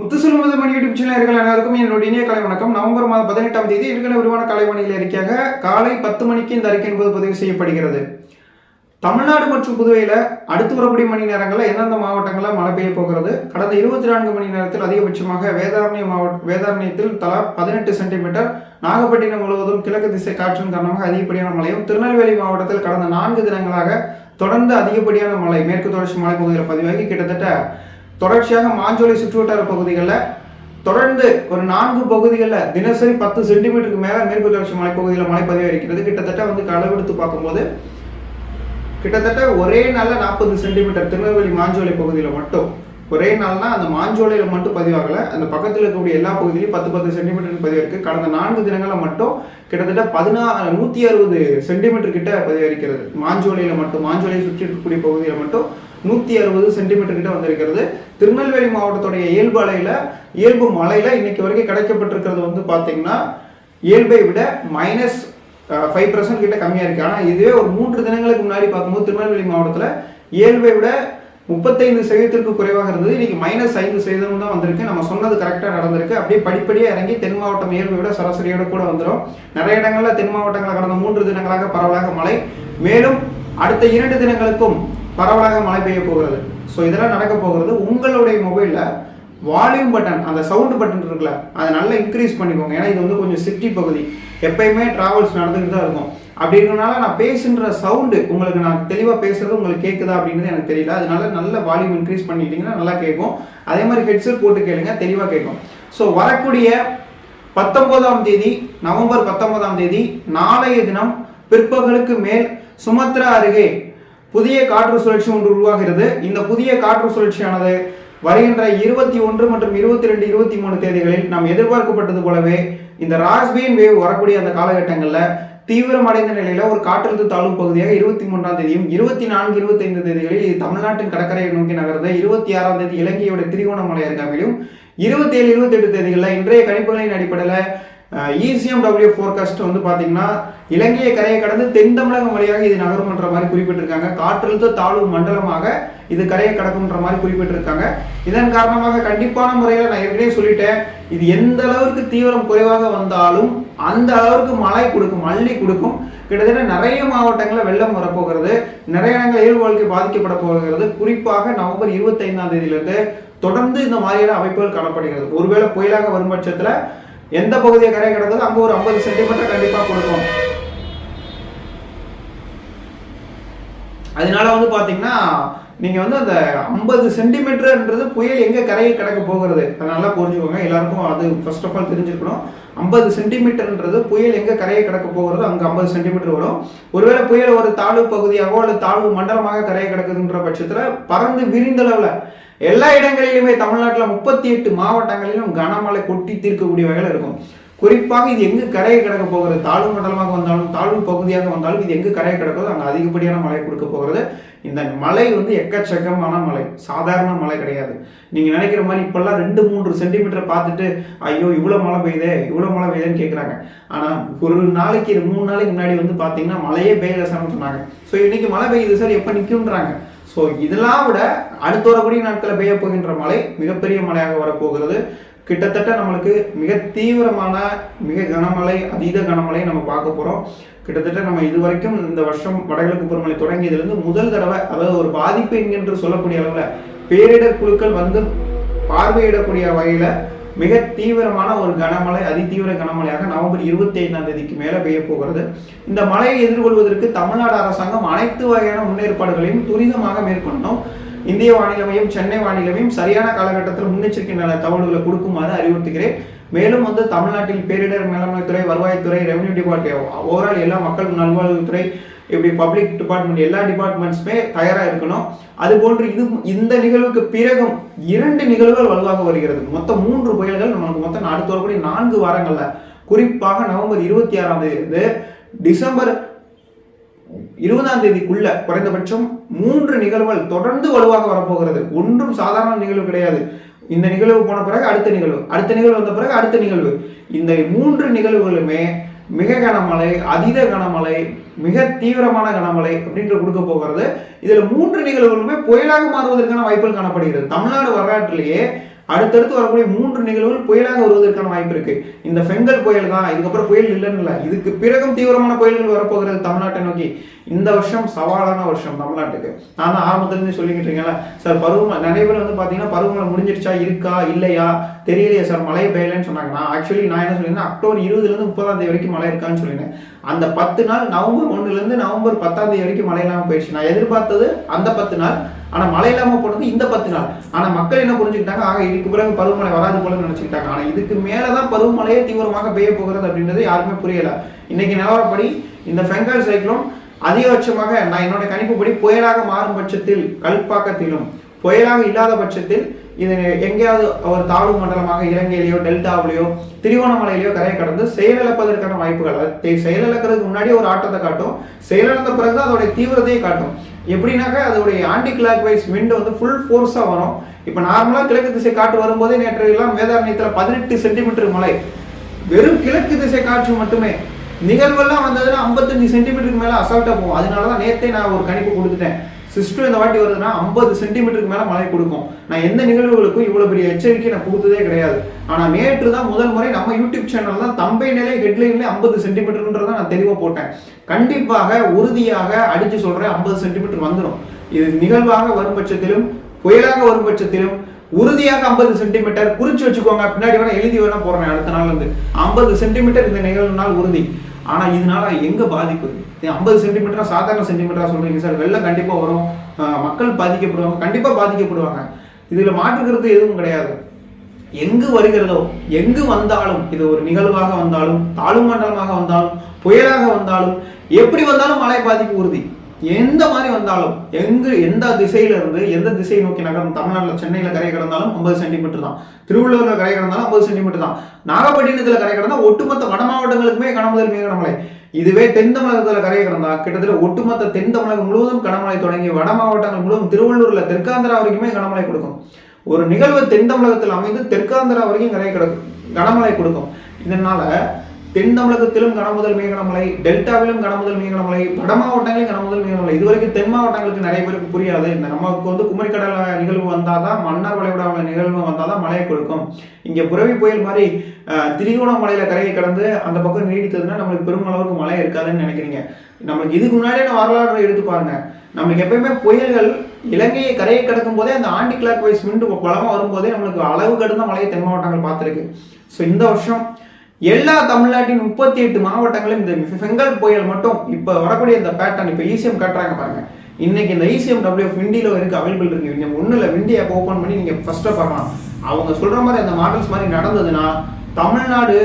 முத்துசுல்மது மணி YouTube channel அனைவருக்கும் என்னுடைய இனிய கலை வணக்கம். நவம்பர் மாதம் பதினெட்டாம் தேதி இருக்கிற விரிவான கலைமணியில் அறிக்கையாக காலை பத்து மணிக்கு இந்த அறிக்கை என்பது பதிவு செய்யப்படுகிறது. தமிழ்நாடு மற்றும் புதுவையில் அடுத்து வரக்கூடிய மணி நேரங்களில் எந்தெந்த மாவட்டங்களில் மழை பெய்ய போகிறது? கடந்த இருபத்தி நான்கு மணி நேரத்தில் அதிகபட்சமாக வேதாரண்ய மாவட்ட வேதாரண்யத்தில் தலா பதினெட்டு சென்டிமீட்டர் நாகப்பட்டினம் முழுவதும் கிழக்கு திசை காற்றின் காரணமாக அதிகப்படியான மழையும் திருநெல்வேலி மாவட்டத்தில் கடந்த நான்கு தினங்களாக தொடர்ந்து அதிகப்படியான மழை மேற்கு தொடர்ச்சி மலைப்பகுதியில் பதிவாகி கிட்டத்தட்ட தொடர்ச்சியாக மாஞ்சோலை சுற்றுவட்டார பகுதிகளில் தொடர்ந்து ஒரு நான்கு பகுதிகளில் தினசரி பத்து சென்டிமீட்டருக்கு மேலே மேற்கு தொடர்ச்சி மலைப்பகுதியில் மழை பதிவாக இருக்கிறது கிட்டத்தட்ட வந்து அளவெடுத்து பார்க்கும்போது கிட்டத்தட்ட ஒரே நாளில் நாற்பது சென்டிமீட்டர் திருநெல்வேலி மாஞ்சோலை பகுதியில் மட்டும். ஒரே நாள்னா அந்த மாஞ்சோலையில் மட்டும் பதிவாகலை. அந்த பக்கத்தில் இருக்கக்கூடிய எல்லா பகுதியிலையும் பத்து பத்து சென்டிமீட்டர் பதிவாயிருக்கு கடந்த நான்கு தினங்களில் மட்டும் கிட்டத்தட்ட பதினா நூற்றி அறுபது சென்டிமீட்டர் கிட்ட பதிவாயிருக்கிறது மாஞ்சோலையில் மட்டும் மாஞ்சோலையை சுற்றி இருக்கக்கூடிய பகுதியில் மட்டும் நூற்றி அறுபது சென்டிமீட்டர் கிட்ட வந்திருக்கிறது. திருநெல்வேலி மாவட்டத்துடைய இயல்பு அலையில் இயல்பு மலையில் இன்னைக்கு வரைக்கும் கிடைக்கப்பட்டிருக்கிறது வந்து பார்த்தீங்கன்னா இயல்பை விட மைனஸ் ஃபைவ் பர்சன்ட் கிட்ட கம்மியாக இருக்குது ஆனால் இதுவே ஒரு மூன்று தினங்களுக்கு முன்னாடி பார்க்கும்போது திருநெல்வேலி மாவட்டத்தில் இயல்பை விட முப்பத்தைந்து சதவீதத்திற்கு குறைவாக இருந்தது. இன்னைக்கு மைனஸ் ஐந்து சதவீதம் தான் வந்திருக்கு. நம்ம சொன்னது கரெக்டாக நடந்திருக்கு. அப்படியே படிப்படியாக இறங்கி தென் மாவட்டம் இயல்பை விட சராசரியோட கூட வந்துடும் நிறைய இடங்களில் தென் மாவட்டங்களில் கடந்த மூன்று தினங்களாக பரவலாக மழை. மேலும் அடுத்த இரண்டு தினங்களுக்கும் பரவலாக மழை பெய்ய போகிறது. ஸோ இதெல்லாம் நடக்க போகிறது. உங்களுடைய மொபைலில் வால்யூம் பட்டன் அந்த சவுண்டு பட்டன் இருக்குல்ல அதை நல்லா இன்க்ரீஸ் பண்ணிக்கோங்க. ஏன்னா இது வந்து கொஞ்சம் சிட்டி பகுதி. எப்பயுமே ட்ராவல்ஸ் நடந்துக்கிட்டு தான் இருக்கும். அப்படி இருக்கிறனால நான் பேசுன்ற சவுண்டு உங்களுக்கு நான் தெளிவாக பேசுறது உங்களுக்கு கேட்குதா அப்படின்றது எனக்கு தெரியல. அதனால நல்ல வால்யூம் இன்க்ரீஸ் பண்ணிட்டீங்கன்னா நல்லா கேட்கும் அதே மாதிரி ஹெட்செட் போட்டு கேளுங்க தெளிவாக கேட்கும் ஸோ வரக்கூடிய பத்தொன்பதாம் தேதி நவம்பர் பத்தொன்பதாம் தேதி நாளைய தினம் பிற்பகலுக்கு மேல் சுமத்ரா அருகே புதிய காற்று சுழற்சி ஒன்று உருவாகிறது. இந்த புதிய காற்று சுழற்சியானது வருகின்ற இருபத்தி ஒன்று மற்றும் இருபத்தி ரெண்டு இருபத்தி மூணு தேதிகளில் நாம் எதிர்பார்க்கப்பட்டது போலவே இந்த ராஸ்பியன் வேவ் வரக்கூடிய அந்த காலகட்டங்களில் தீவிரமடைந்த நிலையில ஒரு காற்றழுத்த தாழ்வு பகுதியாக இருபத்தி மூன்றாம் தேதியும் இருபத்தி நான்கு இருபத்தி ஐந்து தேதிகளில் இது தமிழ்நாட்டின் கடற்கரையை நோக்கி நகர்ந்து இருபத்தி ஆறாம் தேதி இலங்கையோட திரிகோணமலை அருகாமையிலும் இருபத்தி ஏழு இருபத்தி எட்டு தேதிகளில் இன்றைய கணிப்புகளின் அடிப்படையில் இசிஎம் டபிள்யூ ஃபோர்காஸ்ட் வந்து பார்த்தீங்கன்னா இலங்கையை கரையை கடந்து தென் தமிழகம் வழியாக இது நகரும்ன்ற மாதிரி குறிப்பிட்டிருக்காங்க. காற்றழுத்த தாழ்வு மண்டலமாக இது கரையை கடக்கும்ன்ற மாதிரி குறிப்பிட்டிருக்காங்க. இதன் காரணமாக கண்டிப்பான முறையில் நான் ஏற்கனவே சொல்லிட்டேன். இது எந்த அளவுக்கு தீவிரம் குறைவாக வந்தாலும் அந்த அளவுக்கு மழை கொடுக்கும் அள்ளி கொடுக்கும். கிட்டத்தட்ட நிறைய மாவட்டங்களில் வெள்ளம் வரப்போகிறது. நிறைய இடங்கள் இயல்பு வாழ்க்கை பாதிக்கப்பட போகிறது. குறிப்பாக நவம்பர் இருபத்தைந்தாம் தேதியிலிருந்து தொடர்ந்து இந்த மாதிரியான அமைப்புகள் காணப்படுகிறது. ஒருவேளை புயலாக வரும் பட்சத்தில் எந்த பகுதியை கரை கிடக்குதோ அங்கே ஒரு ஐம்பது சென்டிமீட்டர் கண்டிப்பாக கொடுக்கும். அதனால வந்து பார்த்தீங்கன்னா நீங்கள் வந்து அந்த ஐம்பது சென்டிமீட்டர்ன்றது புயல் எங்கே கரையை கிடக்க போகிறது? அதை நல்லா புரிஞ்சுக்கோங்க. எல்லாருக்கும் அது ஃபர்ஸ்ட் ஆஃப் ஆல் தெரிஞ்சுக்கணும் ஐம்பது சென்டிமீட்டர்ன்றது புயல் எங்கே கரையை கிடக்க போகிறதோ அங்கே ஐம்பது சென்டிமீட்டர் வரும். ஒருவேளை புயல் ஒரு தாழ்வு பகுதியாகவோ அல்லது தாழ்வு மண்டலமாக கரையை கிடக்குதுன்ற பட்சத்தில் பறந்து விரிந்தளவில் எல்லா இடங்களிலுமே தமிழ்நாட்டில் முப்பத்தி எட்டு மாவட்டங்களிலும் கனமழை கொட்டி தீர்க்கக்கூடிய வகையில் இருக்கும். குறிப்பாக இது எங்கு கரையை கிடக்க போகிறது? தாழ்வு மண்டலமாக வந்தாலும் தாழ்வு பகுதியாக வந்தாலும் இது எங்கு கரையை கிடக்குதோ அங்கே அதிகப்படியான மழை கொடுக்க போகிறது. இந்த மழை வந்து எக்கச்சக்கமான மழை. சாதாரண மழை கிடையாது. நீங்கள் நினைக்கிற மாதிரி இப்போல்லாம் ரெண்டு மூன்று சென்டிமீட்டர் பார்த்துட்டு ஐயோ இவ்வளோ மழை பெய்யுதே இவ்வளோ மழை பெய்யுதுன்னு கேட்குறாங்க ஆனால் ஒரு நாளைக்கு மூணு நாளைக்கு முன்னாடி வந்து பார்த்தீங்கன்னா மழையே பெய்யல சார்னு சொன்னாங்க. ஸோ இன்னைக்கு மழை பெய்யுது சார் எப்போ நிற்கும்ன்றாங்க ஸோ இதெல்லாம் விட அடுத்த வரக்கூடிய நாட்களில் பெய்ய போகின்ற மழை மிகப்பெரிய மழையாக வரப்போகிறது. கிட்டத்தட்ட நம்மளுக்கு மிக தீவிரமான மிக கனமழை அதீத கனமழை நம்ம பார்க்க போகிறோம் கிட்டத்தட்ட நம்ம இது வரைக்கும் இந்த வருஷம் வடகிழக்கு பருவமழை தொடங்கியதுலேருந்து முதல் தடவை அதாவது ஒரு பாதிப்பு என்கின்ற சொல்லக்கூடிய அளவில் பேரிடர் குழுக்கள் வந்து பார்வையிடக்கூடிய வகையில் மிக தீவிரமான ஒரு கனமழை அதிதீவிர கனமழையாக நவம்பர் இருபத்தி ஐந்தாம் தேதிக்கு மேலே பெய்ய போகிறது. இந்த மழையை எதிர்கொள்வதற்கு தமிழ்நாடு அரசாங்கம் அனைத்து வகையான முன்னேற்பாடுகளையும் துரிதமாக மேற்கொண்டோம். இந்திய வானிலை சென்னை வானிலை சரியான காலகட்டத்தில் முன்னெச்சரிக்கை நல தகவல்களை கொடுக்குமாறு அறிவுறுத்துகிறேன். மேலும் வந்து தமிழ்நாட்டில் பேரிடர் மேலாண்மைத்துறை வருவாய்த்துறை ரெவன்யூ டிபார்ட்மெண்ட் ஓவரால் எல்லா மக்கள் நல்வாழ்வுத்துறை இப்படி பப்ளிக் டிபார்ட்மெண்ட் எல்லா டிபார்ட்மெண்ட்ஸுமே தயாராக இருக்கணும். அது போன்று இது இந்த நிகழ்வுக்கு பிறகும் இரண்டு நிகழ்வுகள் வலுவாக வருகிறது. மொத்தம் மூன்று புயல்கள் நமக்கு மொத்தம் அடுத்து வரக்கூடிய நான்கு வாரங்களில். குறிப்பாக நவம்பர் இருபத்தி ஆறாம் தேதி டிசம்பர் இருபதாம் தேதிக்குள்ள குறைந்தபட்சம் மூன்று நிகழ்வுகள் தொடர்ந்து வலுவாக வரப்போகிறது. ஒன்றும் சாதாரண நிகழ்வு கிடையாது. இந்த நிகழ்வு போன பிறகு அடுத்த நிகழ்வு அடுத்த நிகழ்வு வந்த பிறகு அடுத்த நிகழ்வு. இந்த மூன்று நிகழ்வுகளுமே மிக கனமழை அதீத கனமழை மிக தீவிரமான கனமழை அப்படின்ற கொடுக்க போகிறது. இதுல மூன்று நிகழ்வுகளுமே புயலாக மாறுவதற்கான வாய்ப்புகள் காணப்படுகிறது. தமிழ்நாடு வரலாற்றிலேயே அடுத்தடுத்து வரக்கூடிய மூன்று நிகழ்வுகள் புயலாக வருவதற்கான வாய்ப்பு இருக்கு. இந்த பெங்கல் புயல் தான் இதுக்கப்புறம் புயல் இல்லைன்னு இல்லை. இதுக்கு பிறகும் தீவிரமான புயல்கள் வரப்போகிறது தமிழ்நாட்டை நோக்கி. இந்த வருஷம் சவாலான வருஷம் தமிழ்நாட்டுக்கு. நான் தான் ஆரம்பத்துலேருந்து சொல்லிக்கிட்டு இருக்கேன்ல. சார் பருவம் நிறைய பேர் வந்து பார்த்தீங்கன்னா பருவமழை முடிஞ்சிருச்சா இருக்கா இல்லையா? தெரியலையே சார் மழை பெய்யலன்னு சொன்னாங்க. நான் ஆக்சுவலி நான் என்ன சொல்லியிருந்தேன் அக்டோபர் இருபதுலேருந்து முப்பதாம் தேதி வரைக்கும் மழை இருக்கான்னு சொல்லியிருந்தேன். அந்த பத்து நாள் நவம்பர் ஒன்றுலேருந்து நவம்பர் பத்தாம் தேதி வரைக்கும் மழை இல்லாமல் போயிடுச்சு. நான் எதிர்பார்த்தது அந்த பத்து நாள். ஆனால் மழை இல்லாமல் போனது இந்த பத்து நாள். ஆனால் மக்கள் என்ன புரிஞ்சுக்கிட்டாங்க ஆக இதுக்கு பிறகு பருவமழை வராது போல நினச்சிக்கிட்டாங்க. ஆனால் இதுக்கு மேலே தான் பருவமழையே தீவிரமாக பெய்ய போகிறது அப்படின்றது யாருமே புரியல. இன்னைக்கு நிலவரப்படி இந்த பெங்கால் சைக்ளோன் அதிகபட்சமாக நான் என்னோட கணிப்புப்படி புயலாக மாறும் பட்சத்தில் கல்பாக்கத்திலும் புயலாக இல்லாத பட்சத்தில் இது எங்கேயாவது ஒரு தாழ்வு மண்டலமாக இலங்கையிலேயோ டெல்டாவிலேயோ திருவண்ணாமலையிலேயோ கரையை கடந்து செயலிழப்பதற்கான வாய்ப்புகள் அதை செயலிழக்கிறதுக்கு முன்னாடி ஒரு ஆட்டத்தை காட்டும். செயலிழந்த பிறகு அதோடைய தீவிரத்தையே காட்டும். எப்படின்னாக்கா அதோடைய ஆன்டி கிளாக் வைஸ் விண்டு வந்து ஃபுல் ஃபோர்ஸாக வரும். இப்போ நார்மலாக கிழக்கு திசை காற்று வரும்போதே நேற்று எல்லாம் வேதாரண்யத்தில் பதினெட்டு சென்டிமீட்டர் மழை. வெறும் கிழக்கு திசை காற்று மட்டுமே. நிகழ்வெல்லாம் வந்ததுன்னா ஐம்பத்தஞ்சு சென்டிமீட்டருக்கு மேலே அசால்ட்டாக போகும். அதனால தான் நேற்றே நான் ஒரு கணிப்பு கொடுத்துட்டேன். சிஸ்டம் இந்த வாட்டி வருதுன்னா ஐம்பது சென்டிமீட்டருக்கு மேலே மழை கொடுக்கும். நான் எந்த நிகழ்வுகளுக்கும் இவ்வளோ பெரிய எச்சரிக்கை நான் கொடுத்ததே கிடையாது. ஆனால் நேற்று தான் முதல் முறை நம்ம யூடியூப் சேனல் தான் தம்பை நிலை ஹெட்லைன்லேயே ஐம்பது சென்டிமீட்டருன்றதை நான் தெளிவாக போட்டேன். கண்டிப்பாக உறுதியாக அடித்து சொல்கிறேன் ஐம்பது சென்டிமீட்டர் வந்துடும் இது நிகழ்வாக வரும் பட்சத்திலும் புயலாக வரும் பட்சத்திலும் உறுதியாக ஐம்பது சென்டிமீட்டர் குறிச்சு வச்சுக்கோங்க பின்னாடி வேணா எழுதி வேணா போடுறேன் அடுத்த நாள் வந்து ஐம்பது சென்டிமீட்டர் இந்த நிகழ்வு நாள் உறுதி. ஆனால் இதனால எங்கே பாதிப்பு? ஐம்பது சென்டிமீட்டரா சாதாரண சென்டிமீட்டரா சொல்கிறீங்க சார். வெள்ளம் கண்டிப்பாக வரும். மக்கள் பாதிக்கப்படுவாங்க. கண்டிப்பாக பாதிக்கப்படுவாங்க. இதில் மாற்றுக்கிறது எதுவும் கிடையாது. எங்கு வருகிறதோ எங்கு வந்தாலும் இது ஒரு நிகழ்வாக வந்தாலும் தாழ்வு மண்டலமாக வந்தாலும் புயலாக வந்தாலும் எப்படி வந்தாலும் மழை பாதிப்பு உறுதி. எந்த மாதிரி வந்தாலும் எங்கு எந்த திசையில இருந்து எந்த திசையை நோக்கி நகரும் தமிழ்நாட்டில் சென்னையில் கரை கடந்தாலும் ஐம்பது சென்டிமீட்டர் தான். திருவள்ளூரில் கரை கடந்தாலும் ஐம்பது சென்டிமீட்டர் தான். நாகப்பட்டினத்தில் கரை கடந்தால் ஒட்டுமொத்த வட மாவட்டங்களுக்குமே கனமுதல் மிக கனமழை இதுவே தென் தமிழகத்தில் கரையை கடந்தா கிட்டத்தட்ட ஒட்டுமொத்த தென் தமிழகம் முழுவதும் கனமழை தொடங்கி வட மாவட்டங்கள் முழுவதும் திருவள்ளூர்ல தெற்காந்திரா வரைக்குமே கனமழை கொடுக்கும். ஒரு நிகழ்வு தென் தமிழகத்தில் அமைந்து தெற்காந்திரா வரைக்கும் கரையை கிடக்கும் கனமழை கொடுக்கும். இதனால தென் தமிழகத்திலும் கனமுதல் மேகனமலை டெல்டாவிலும் கனமுதல் மேகனமலை வட மாவட்டங்களிலும் கனமுதல் மேகனமலை இதுவரைக்கும் தென் மாவட்டங்களுக்கு நிறைய பேருக்கு புரியாது. இந்த நமக்கு வந்து குமரிக்கடல நிகழ்வு வந்தாதான் மன்னார் வளைகுடாவில் நிகழ்வு வந்தாதான் மழையை கொடுக்கும். இங்கே புரவி புயல் மாதிரி திரிகோண திரிகோணமலையில கரையை கடந்து அந்த பக்கம் நீடித்ததுன்னா நம்மளுக்கு பெருமளவுக்கு மழை இருக்காதுன்னு நினைக்கிறீங்க. நம்மளுக்கு இதுக்கு முன்னாடியே நான் வரலாறு எடுத்து பாருங்க. நம்மளுக்கு எப்பயுமே புயல்கள் இலங்கையை கரையை கடக்கும் போதே அந்த ஆண்டி கிளாக் வைஸ் விண்டு பலமாக வரும்போதே நம்மளுக்கு அளவு கடந்த மழையை தென் மாவட்டங்கள் பார்த்துருக்கு. ஸோ இந்த வருஷம் எல்லா தமிழ்நாட்டின் முப்பத்தி எட்டு மாவட்டங்களும் இந்த செங்கல் புயல் மட்டும் இப்போ வரக்கூடிய இந்த பேட்டர்ன் இப்போ ஈசிஎம் காட்டுறாங்க பாருங்க. இன்னைக்கு இந்த இசிஎம் டபிள்யூ விண்டியில் இருக்கு அவைலபிள் இருக்கு. நீங்க ஒன்றும் இல்லை விண்டி ஆப் ஓப்பன் பண்ணி நீங்க ஃபர்ஸ்ட்டாக பார்க்கலாம். அவங்க சொல்ற மாதிரி அந்த மாடல்ஸ் மாதிரி நடந்ததுன்னா தமிழ்நாடு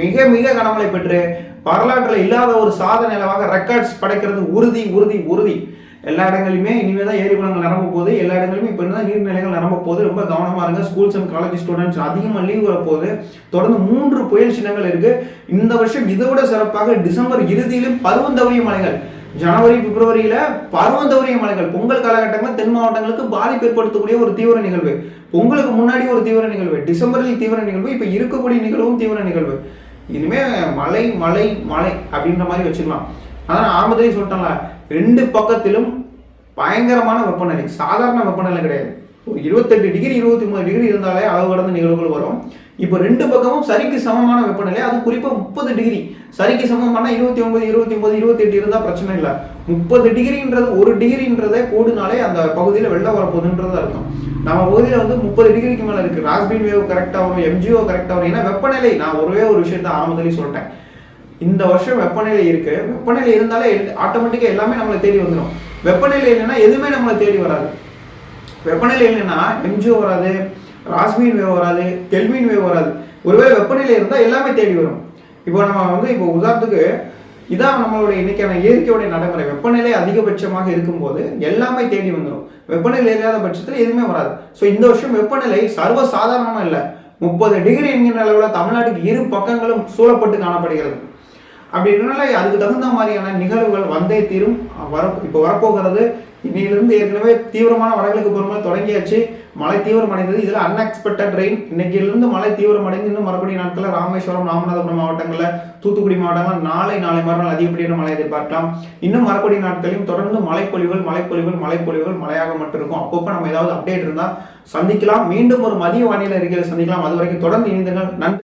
மிக மிக கனமழை பெற்று வரலாற்றில் இல்லாத ஒரு சாதனை அளவாக ரெக்கார்ட்ஸ் படைக்கிறது உறுதி உறுதி உறுதி. எல்லா இடங்களிலுமே இனிமேல் தான் ஏரி குளங்கள் நிரம்ப போகுது. எல்லா இடங்களிலுமே இப்போ தான் நீர்நிலைகள் நிரம்ப போகுது. ரொம்ப கவனமாக இருங்க. ஸ்கூல்ஸ் அண்ட் காலேஜ் ஸ்டூடெண்ட்ஸ் அதிகமாக லீவ் வர போகுது. தொடர்ந்து மூன்று புயல் சின்னங்கள் இருக்கு. இந்த வருஷம் இதோட சிறப்பாக டிசம்பர் இறுதியிலும் பருவந்தவரிய மலைகள் ஜனவரி பிப்ரவரியில பருவந்தவரிய மலைகள் பொங்கல் காலகட்டங்களில் தென் மாவட்டங்களுக்கு பாதிப்பு ஏற்படுத்தக்கூடிய ஒரு தீவிர நிகழ்வு. பொங்கலுக்கு முன்னாடி ஒரு தீவிர நிகழ்வு. டிசம்பரில் தீவிர நிகழ்வு. இப்போ இருக்கக்கூடிய நிகழ்வும் தீவிர நிகழ்வு. இனிமே மலை மலை மலை அப்படின்ற மாதிரி வச்சுக்கலாம். அதான் நான் ஆரம்பத்திலேயே ரெண்டு பக்கத்திலும் பயங்கரமான வெப்பநிலை சாதாரண வெப்பநிலை கிடையாது. ஒரு இருபத்தெட்டு டிகிரி இருபத்தி மூணு டிகிரி இருந்தாலே அளவு கடந்த நிகழ்வுகள் வரும். இப்போ ரெண்டு பக்கமும் சரிக்கு சமமான வெப்பநிலை அது குறிப்பாக முப்பது டிகிரி. சரிக்கு சமமான இருபத்தி ஒன்பது இருபத்தி ஒன்பது இருபத்தி எட்டு இருந்தால் பிரச்சனை இல்லை. முப்பது டிகிரின்றது ஒரு டிகிரின்றதே கூடுனாலே அந்த பகுதியில் வெள்ளம் வரப்போகுதுன்றது அர்த்தம். நம்ம பகுதியில் வந்து முப்பது டிகிரிக்கு மேலே இருக்கு. ராஸ்பின் வேவ் கரெக்டாக வரும் எம்ஜிஓ கரெக்டாக வரும் ஏன்னா வெப்பநிலை நான் ஒரே ஒரு விஷயத்த ஆரம்பத்துலேயும் சொல்லிட்டேன். இந்த வருஷம் வெப்பநிலை இருக்கு. வெப்பநிலை இருந்தாலே ஆட்டோமேட்டிக்காக எல்லாமே நம்மளை தேடி வந்துடும் வெப்பநிலை இல்லைன்னா எதுவுமே நம்மளை தேடி வராது. வெப்பநிலை இல்லைன்னா எம்ஜிஓ வராது ராஸ்மின் வேவ் வராது கெல்வின் வேவ் வராது. ஒருவேளை வெப்பநிலை இருந்தால் எல்லாமே தேடி வரும். இப்போ நம்ம வந்து இப்போ உதாரணத்துக்கு இதான் நம்மளுடைய இன்னைக்கான இயற்கையுடைய நடைமுறை. வெப்பநிலை அதிகபட்சமாக இருக்கும்போது எல்லாமே தேடி வந்துடும் வெப்பநிலை இல்லாத பட்சத்தில் எதுவுமே வராது. ஸோ இந்த வருஷம் வெப்பநிலை சர்வ சாதாரணமாக இல்லை. முப்பது டிகிரி என்கிற அளவில் தமிழ்நாட்டுக்கு இரு பக்கங்களும் சூழப்பட்டு காணப்படுகிறது. அப்படி இருக்கனால அதுக்கு தகுந்த மாதிரியான நிகழ்வுகள் வந்தே தீரும். வர இப்போ வரப்போகிறது இன்னையிலிருந்து ஏற்கனவே தீவிரமான வடகிழக்கு பருவமழை தொடங்கியாச்சு. மழை தீவிரமடைந்தது இதில் அன்எக்ஸ்பெக்டட் ரெயின் இன்னைக்கிலிருந்து மழை தீவிரமடைந்து இன்னும் மறுபடி நாட்களில் ராமேஸ்வரம் ராமநாதபுரம் மாவட்டங்களில் தூத்துக்குடி மாவட்டங்கள் நாளை நாளை மறுநாள் அதிகப்படியான மழை எதிர்பார்க்கலாம். இன்னும் வரக்கூடிய நாட்களையும் தொடர்ந்து மழைப்பொழிவுகள் மழைப்பொழிவுகள் மழைப்பொழிவுகள் மழையாக மட்டும் இருக்கும் அப்பப்போ நம்ம ஏதாவது அப்டேட் இருந்தால் சந்திக்கலாம். மீண்டும் ஒரு மதிய வானிலை அறிக்கையில் சந்திக்கலாம். அது வரைக்கும் தொடர்ந்து இணைந்துங்கள் நன்றி.